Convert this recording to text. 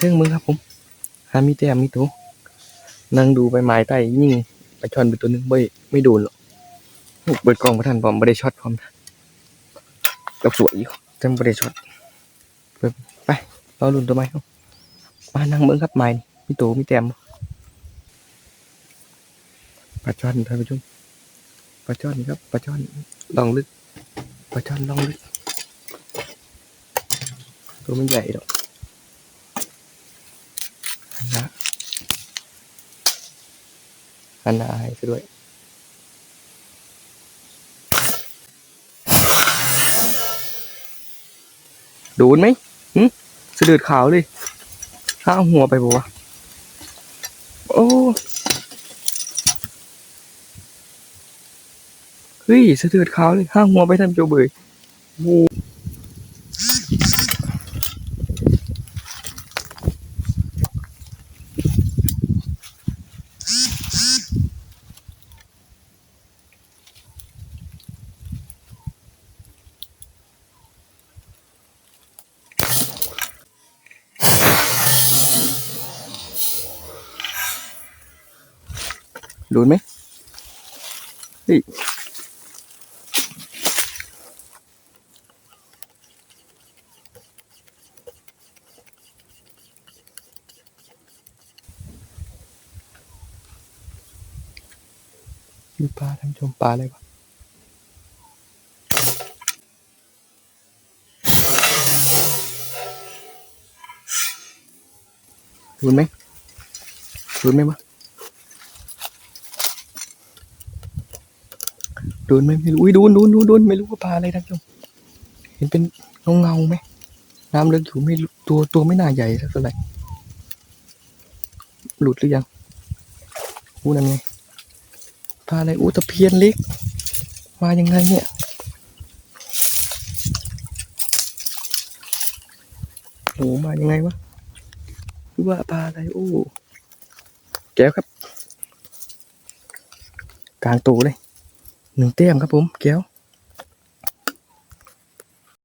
เรื่องมึงครับผมหามีแต้มมีตัวนั่งดูใบไม้ใต้ยิ่งไปช็อนไปตัวหนึงไม่ไม่โดนหรอกเปิดกล้องพระท่านผมไม่ได้ช็อตพร้อมนะดอกสวยอยู่แต่ไม่ได้ช็อตไปไปรอรุ่นตัวไม้ครับมานั่งเบิ้งครับไม้มีตัวมีแต้มบ่ปลาช่อนท่านผู้ชมปลาช่อนครับปลาช่อนลองลึกปลาช่อนลองลึกตัวมันใหญ่ดอกหันหน้า หันหน้าให้ซะด้วย โดูนไหมหึสะดืดขาวเลยข้าหัวไปปะวะโอ้เฮ้ยสะดืดขาวเลยข้างหัวไปทำโจเบยโอ้ โดนไหมเฮ้ยมีปลาท่านชมปลาอะไรวะโดนไหมโดนไหมวะ โดนไหมไม่รู้อุ้ยโดนโดนโดนโดนไม่รู้ว่าปลาอะไรท่านผู้ชมเห็นเป็นเงาเงาไหมน้ำลึกอยู่ไม่ตัวตัวไม่น่าใหญ่สักเท่าไหร่หลุดหรือยังอู้นั่นไงปลาอะไรอู้ตะเพียนเล็ก มายังไงเนี่ยโอ้มายังไงวะหรือว่าปลาอะไรโอ้แก้วครับ กลางตูเลย หนึ่งแต้มครับผมแก้ว